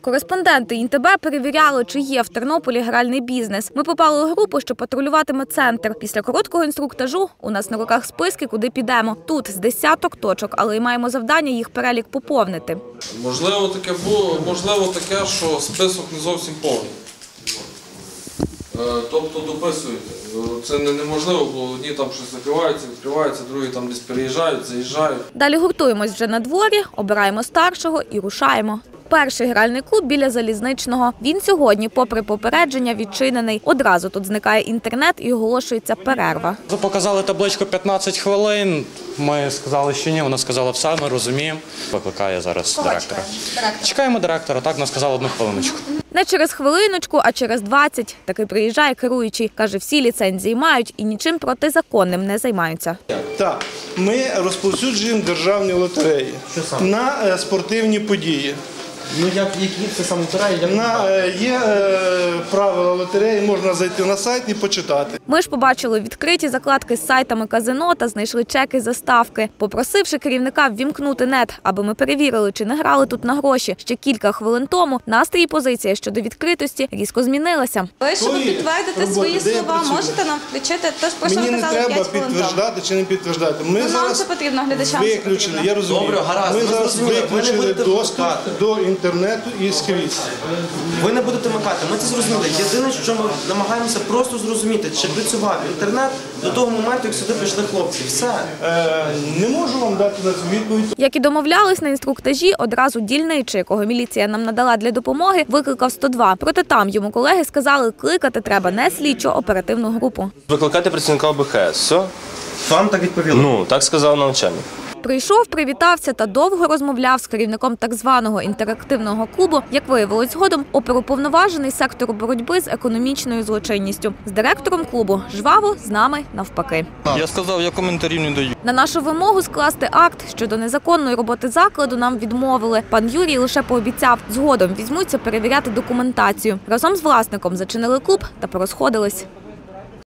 Кореспонденти ІНТБ перевіряли, чи є в Тернополі гральний бізнес. Ми попали у групу, що патрулюватиме центр. Після короткого інструктажу у нас на руках списки, куди підемо. Тут з десяток точок, але й маємо завдання їх перелік поповнити. Можливо, таке було, можливо таке, що список не зовсім повний. Е, Тобто дописуєте. Е, Це неможливо, бо одні там щось закриваються, відкриваються, другі там десь переїжджають, заїжджають. Далі гуртуємось вже на дворі, обираємо старшого і рушаємо. Перший гральний клуб біля залізничного. Він сьогодні, попри попередження, відчинений. Одразу тут зникає інтернет і оголошується перерва. Показали табличку 15 хвилин. Ми сказали, що ні. Вона сказала, все, ми розуміємо. Викликає зараз директора. Чекаємо директора. Так вона сказала одну хвилиночку. Не через хвилиночку, а через 20. Таки приїжджає керуючий. Каже, всі ліцензії мають і нічим протизаконним не займаються. Так, ми розповсюджуємо державні лотереї на е, спортивні події. Ну як які це саме лотереї, На, е, є е, правила лотереї, можна зайти на сайт і почитати. Ми ж побачили відкриті закладки з сайтами казино та знайшли чеки заставки. Попросивши керівника ввімкнути нет, аби ми перевірили, чи не грали тут на гроші. Ще кілька хвилин тому настрій і позиція щодо відкритості різко змінилася. Ви, щоб підтвердити свої слова, можете нам включити те, про що Мені не казали треба 5 хвилин тому? підтверждати чи не підтверждати. Ми нам зараз це потрібно, глядачам це виключили, потрібно. я розумію. Добре, гаразд, ми ми зараз виключили доступ до інтернету і скрізь. ви не будете макати. Ми це зрозуміли. Єдине, що ми намагаємося просто зрозуміти, чи працював інтернет до того моменту, як сюди прийшли хлопці. Все. Е, не можу вам дати на цю відповідь. Як і домовлялись на інструктажі, одразу дільничий, якого міліція нам надала для допомоги, викликав 102. Проте там йому колеги сказали, кликати треба не слідчо оперативну групу. Викликати працівника ОБХС. Все? Вам так відповіли. Ну, так сказав навчальник. Прийшов, привітався та довго розмовляв з керівником так званого інтерактивного клубу. Як виявилось згодом, оперуповноважений сектору боротьби з економічною злочинністю. З директором клубу жваво з нами навпаки. Я сказав, я коментарів не даю. На нашу вимогу скласти акт щодо незаконної роботи закладу нам відмовили. Пан Юрій лише пообіцяв, згодом візьмуться перевіряти документацію. Разом з власником зачинили клуб та порозходились.